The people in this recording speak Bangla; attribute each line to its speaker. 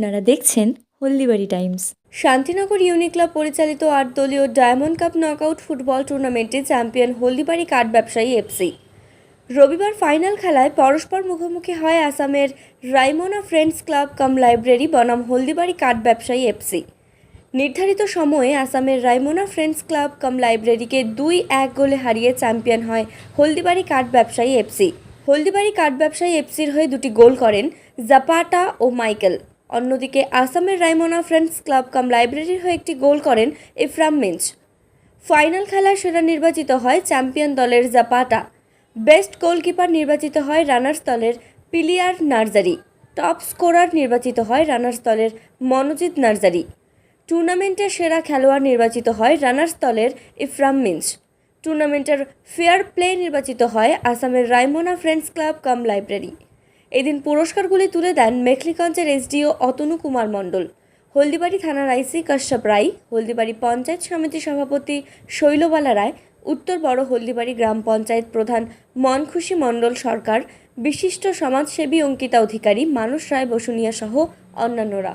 Speaker 1: আপনারা দেখছেন হলদিবাড়ি টাইমস।
Speaker 2: শান্তিনগর ইউনি ক্লাব পরিচালিত আট দলীয় ডায়মন্ড কাপ নকআউট ফুটবল টুর্নামেন্টে চ্যাম্পিয়ন হলদিবাড়ি কাঠ ব্যবসায়ী এফসি। রবিবার ফাইনাল খেলায় পরস্পর মুখোমুখি হয় আসামের Raimona friends club cum library বনাম হলদিবাড়ি কাঠ ব্যবসায়ী এফসি। নির্ধারিত সময়ে আসামের রাইমোনা ফ্রেন্ডস ক্লাব কাম লাইব্রেরিকে দুই এক গোলে হারিয়ে চ্যাম্পিয়ন হয় হলদিবাড়ি কাঠ ব্যবসায়ী এফসি। হলদিবাড়ি কাঠ ব্যবসায়ী এফসির হয়ে দুটি গোল করেন জাপাটা ও মাইকেল। অন্যদিকে আসামের রাইমোনা ফ্রেন্ডস ক্লাব কাম লাইব্রেরির হয়ে একটি গোল করেন ইফরাম মিঞ্চ ফাইনাল খেলায় সেরা নির্বাচিত হয় চ্যাম্পিয়ন দলের জাপাটা। বেস্ট গোলকিপার নির্বাচিত হয় রানার্স দলের পিলিয়ার নার্জারি। টপ স্কোরার নির্বাচিত হয় রানার্স দলের মনোজিৎ নার্জারি। টুর্নামেন্টের সেরা খেলোয়াড় নির্বাচিত হয় রানার্স দলের ইফরাম মিন্স টুর্নামেন্টের ফেয়ার প্লে নির্বাচিত হয় আসামের Raimona friends club cum library. এদিন পুরস্কারগুলি তুলে দেন মেখলিগঞ্জের এসডিও অতনু কুমার মণ্ডল। হলদিবাড়ি থানার আইসি কাশ্যপ রায়, হলদিবাড়ি পঞ্চায়েত সমিতি সভাপতি শৈলবালা রায়, উত্তর বড় হলদিবাড়ি গ্রাম পঞ্চায়েত প্রধান মনখুশি মণ্ডল সরকার, বিশিষ্ট সমাজসেবী অঙ্কিতা অধিকারী মানুষ রায় বসুনিয়া সহ অন্যান্যরা।